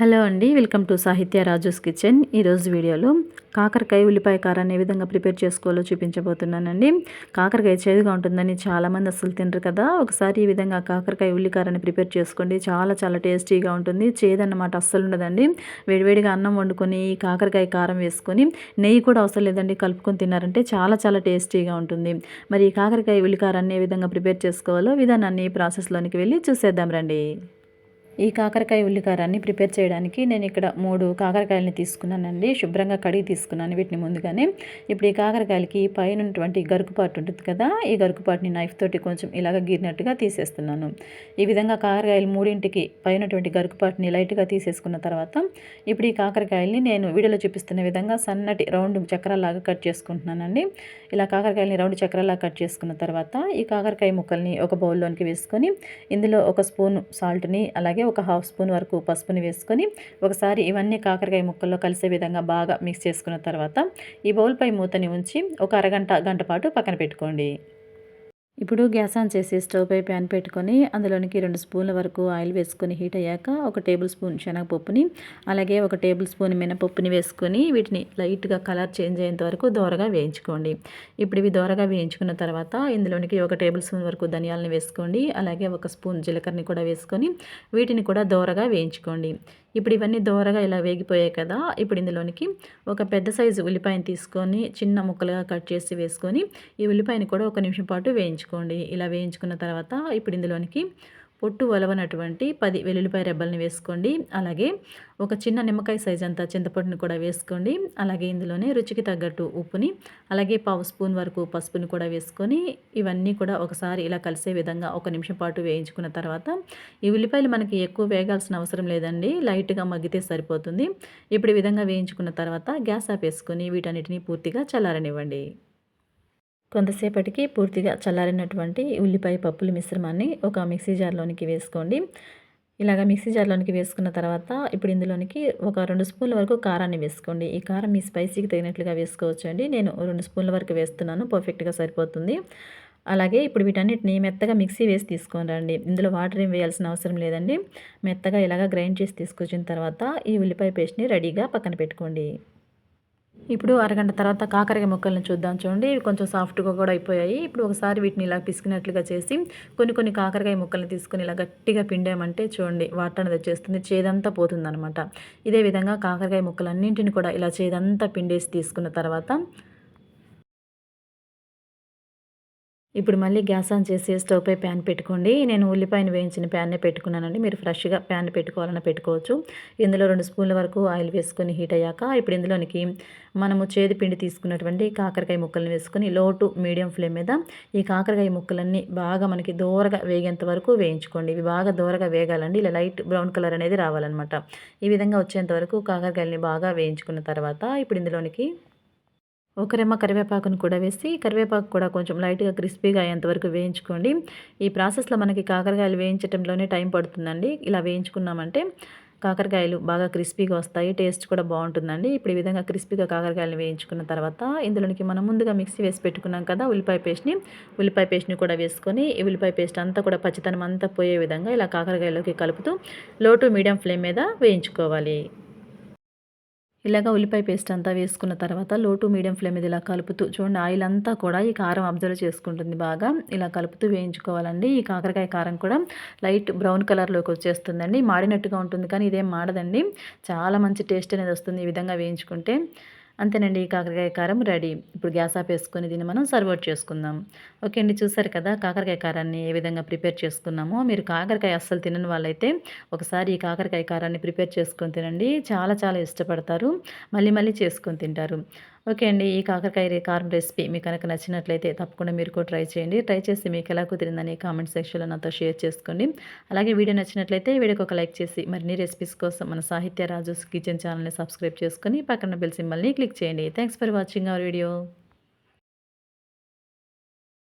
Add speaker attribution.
Speaker 1: Hello అండి welcome to సాహిత్య Raju's kitchen. ఈరోజు వీడియోలో కాకరకాయ ఉల్లిపాయ కారాన్ని ఏ విధంగా ప్రిపేర్ చేసుకోవాలో చూపించబోతున్నానండి. కాకరకాయ చేదుగా ఉంటుందని చాలామంది అసలు తినరు కదా. ఒకసారి ఈ విధంగా కాకరకాయ ఉల్లి కారాన్ని ప్రిపేర్ చేసుకోండి. చాలా చాలా టేస్టీగా ఉంటుంది. చేదన్నమాట అస్సలు ఉండదండి. వేడివేడిగా అన్నం వండుకొని ఈ కాకరకాయ కారం వేసుకొని నెయ్యి కూడా అవసరం లేదండి. కలుపుకొని తిన్నారంటే చాలా చాలా టేస్టీగా ఉంటుంది. మరి ఈ కాకరకాయ ఉల్లి కారాన్ని ఏ విధంగా ప్రిపేర్ చేసుకోవాలో విధానాన్ని ప్రాసెస్లోనికి వెళ్ళి చూసేద్దాం రండి. ఈ కాకరకాయ ఉల్లికారాన్ని ప్రిపేర్ చేయడానికి నేను ఇక్కడ మూడు కాకరకాయలని తీసుకున్నానండి. శుభ్రంగా కడిగి తీసుకున్నాను వీటిని ముందుగానే. ఇప్పుడు ఈ కాకరకాయలకి పైన ఉన్నటువంటి గరుకుపాటు ఉంటుంది కదా ఈ గరుకుపాటుని నైఫ్ తోటి కొంచెం ఇలాగ గీరినట్టుగా తీసేస్తున్నాను. ఈ విధంగా కాకరకాయలు మూడింటికి పైనటువంటి గరుకుపాటుని లైట్గా తీసేసుకున్న తర్వాత ఇప్పుడు ఈ కాకరకాయల్ని నేను వీడియోలో చూపిస్తున్న విధంగా సన్నటి రౌండ్ చక్రాలాగా కట్ చేసుకుంటున్నానండి. ఇలా కాకరకాయలని రౌండ్ చక్రాలాగా కట్ చేసుకున్న తర్వాత ఈ కాకరకాయ ముక్కల్ని ఒక బౌల్లోనికి వేసుకొని ఇందులో ఒక స్పూన్ సాల్ట్ని అలాగే ఒక హాఫ్ స్పూన్ వరకు పసుపుని వేసుకొని ఒకసారి ఇవన్నీ కాకరకాయ ముక్కల్లో కలిసే విధంగా బాగా మిక్స్ చేసుకున్న తర్వాత ఈ బౌల్పై మూతని ఉంచి ఒక అరగంట గంట పాటు పక్కన పెట్టుకోండి. ఇప్పుడు గ్యాస్ ఆన్ చేసి స్టవ్ పై ప్యాన్ పెట్టుకొని అందులోనికి రెండు స్పూన్ల వరకు ఆయిల్ వేసుకొని హీట్ అయ్యాక ఒక టేబుల్ స్పూన్ శనగపప్పుని అలాగే ఒక టేబుల్ స్పూన్ మినపప్పుని వేసుకొని వీటిని లైట్గా కలర్ చేంజ్ అయ్యేంత వరకు దోరగా వేయించుకోండి. ఇప్పుడు ఇవి దోరగా వేయించుకున్న తర్వాత ఇందులోనికి ఒక టేబుల్ స్పూన్ వరకు ధనియాలను వేసుకోండి అలాగే ఒక స్పూన్ జీలకర్రని కూడా వేసుకొని వీటిని కూడా దోరగా వేయించుకోండి. ఇప్పుడు ఇవన్నీ దోరగా ఇలా వేగిపోయాయి కదా ఇప్పుడు ఇందులోనికి ఒక పెద్ద సైజు ఉల్లిపాయను తీసుకొని చిన్న ముక్కలుగా కట్ చేసి వేసుకొని ఈ ఉల్లిపాయని కూడా ఒక నిమిషం పాటు వేయించుకోండి. ఇలా వేయించుకున్న తర్వాత ఇప్పుడు ఇందులోనికి పొట్టు ఒలవనటువంటి పది వెల్లుల్లిపాయ రెబ్బల్ని వేసుకోండి. అలాగే ఒక చిన్న నిమ్మకాయ సైజ్ అంతా చింతపండుని కూడా వేసుకోండి. అలాగే ఇందులోనే రుచికి తగ్గట్టు ఉప్పుని అలాగే పావు స్పూన్ వరకు పసుపుని కూడా వేసుకొని ఇవన్నీ కూడా ఒకసారి ఇలా కలిసే విధంగా ఒక నిమిషం పాటు వేయించుకున్న తర్వాత ఈ ఉల్లిపాయలు మనకి ఎక్కువ వేగాల్సిన అవసరం లేదండి. లైట్గా మగ్గితే సరిపోతుంది. ఇప్పుడు ఈ విధంగా వేయించుకున్న తర్వాత గ్యాస్ ఆపేసుకొని వీటన్నిటిని పూర్తిగా చల్లారనివ్వండి. కొంతసేపటికి పూర్తిగా చల్లారినటువంటి ఉల్లిపాయ పప్పుల మిశ్రమాన్ని ఒక మిక్సీ జార్లోనికి వేసుకోండి. ఇలాగ మిక్సీ జార్లోనికి వేసుకున్న తర్వాత ఇప్పుడు ఇందులోనికి ఒక రెండు స్పూన్ల వరకు కారాన్ని వేసుకోండి. ఈ కారం మీ స్పైసీకి తగినట్లుగా వేసుకోవచ్చు అండి నేను రెండు స్పూన్ల వరకు వేస్తున్నాను పర్ఫెక్ట్గా సరిపోతుంది. అలాగే ఇప్పుడు వీటన్నిటిని మెత్తగా మిక్సీ వేసి తీసుకొని రండి. ఇందులో వాటర్ ఏం వేయాల్సిన అవసరం లేదండి. మెత్తగా ఇలాగ గ్రైండ్ చేసి తీసుకొచ్చిన తర్వాత ఈ ఉల్లిపాయ పేస్ట్ని రెడీగా పక్కన పెట్టుకోండి. ఇప్పుడు అరగంట తర్వాత కాకరకాయ ముక్కలను చూద్దాం చూడండి. ఇవి కొంచెం సాఫ్ట్గా కూడా అయిపోయాయి. ఇప్పుడు ఒకసారి వీటిని ఇలా పిసికినట్లుగా చేసి కొన్ని కొన్ని కాకరకాయ ముక్కలను తీసుకుని ఇలా గట్టిగా పిండామంటే చూడండి వాటర్ అనేది వచ్చేస్తుంది. చేదంతా పోతుందనమాట ఇదే విధంగా కాకరకాయ ముక్కలన్నింటిని కూడా ఇలా చేదంతా పిండేసి తీసుకున్న తర్వాత ఇప్పుడు మళ్ళీ గ్యాస్ ఆన్ చేసి స్టవ్ పై ప్యాన్ పెట్టుకోండి. నేను ఉల్లిపాయను వేయించిన ప్యాన్నే పెట్టుకున్నానండి. మీరు ఫ్రెష్గా ప్యాన్ పెట్టుకోవాలన్నా పెట్టుకోవచ్చు. ఇందులో రెండు స్పూన్ల వరకు ఆయిల్ వేసుకొని హీట్ అయ్యాక ఇప్పుడు ఇందులోనికి మనము చేదు పిండి తీసుకున్నటువంటి కాకరకాయ ముక్కలను వేసుకొని లో టు మీడియం ఫ్లేమ్ మీద ఈ కాకరకాయ ముక్కలన్నీ బాగా మనకి దూరగా వేగేంత వరకు వేయించుకోండి. ఇవి బాగా దూరగా వేగాలండి. ఇలా లైట్ బ్రౌన్ కలర్ అనేది రావాలన్నమాట. ఈ విధంగా వచ్చేంత వరకు కాకరకాయలని బాగా వేయించుకున్న తర్వాత ఇప్పుడు ఇందులోనికి ఒకరేమో కరివేపాకును కూడా వేసి కరివేపాకు కూడా కొంచెం లైట్గా క్రిస్పీగా అయ్యేంతవరకు వేయించుకోండి. ఈ ప్రాసెస్లో మనకి కాకరకాయలు వేయించడంలోనే టైం పడుతుందండి. ఇలా వేయించుకున్నామంటే కాకరకాయలు బాగా క్రిస్పీగా వస్తాయి టేస్ట్ కూడా బాగుంటుందండి. ఇప్పుడు ఈ విధంగా క్రిస్పీగా కాకరకాయలు వేయించుకున్న తర్వాత ఇందులోనికి మనం ముందుగా మిక్సీ వేసి పెట్టుకున్నాం కదా ఉల్లిపాయ పేస్ట్ని. ఉల్లిపాయ పేస్ట్ని కూడా వేసుకొని ఈ ఉల్లిపాయ పేస్ట్ అంతా కూడా పచ్చితనం అంతా పోయే విధంగా ఇలా కాకరకాయలోకి కలుపుతూ లో టు మీడియం ఫ్లేమ్ మీద వేయించుకోవాలి. ఇలాగ ఉల్లిపాయ పేస్ట్ అంతా వేసుకున్న తర్వాత లో టు మీడియం ఫ్లేమ్ మీద ఇలా కలుపుతూ చూడండి ఆయిల్ అంతా కూడా ఈ కారం అబ్జర్వ్ చేసుకుంటుంది బాగా. ఇలా కలుపుతూ వేయించుకోవాలండి. ఈ కాకరకాయ కారం కూడా లైట్ బ్రౌన్ కలర్లోకి వచ్చేస్తుందండి. మాడినట్టుగా ఉంటుంది కానీ ఇదేం మాడదండి. చాలా మంచి టేస్ట్ అనేది వస్తుంది ఈ విధంగా వేయించుకుంటే. అంతేనండి కాకరకాయ కారం రెడీ. ఇప్పుడు గ్యాస్ ఆఫ్ వేసుకొని దీన్ని మనం సర్వ్ అవుట్ చేసుకుందాం. ఓకే అండి చూసారు కదా కాకరకాయ కారాన్ని ఏ విధంగా ప్రిపేర్ చేసుకున్నామో. మీరు కాకరకాయ అస్సలు తినని వాళ్ళైతే ఒకసారి ఈ కాకరకాయ కారాన్ని ప్రిపేర్ చేసుకొని తినండి. చాలా చాలా ఇష్టపడతారు. మళ్ళీ మళ్ళీ చేసుకొని తింటారు. ఓకే అండి. ఈ కాకరకాయ కారం రెసిపీ మీకు కనుక నచ్చినట్లయితే తప్పకుండా మీరు కూడా ట్రై చేయండి. ట్రై చేసి మీకు ఎలా కుదిరిందని కామెంట్ సెక్షన్లో నాతో షేర్ చేసుకోండి. అలాగే వీడియో నచ్చినట్లయితే వీడియోకి ఒక లైక్ చేసి మరిన్ని రెసిపీస్ కోసం మన సాహిత్య రాజు కిచెన్ ఛానల్ని సబ్స్క్రైబ్ చేసుకొని పక్కన బెల్ సింబల్ని క్లిక్ చేయండి. Thanks for watching our video.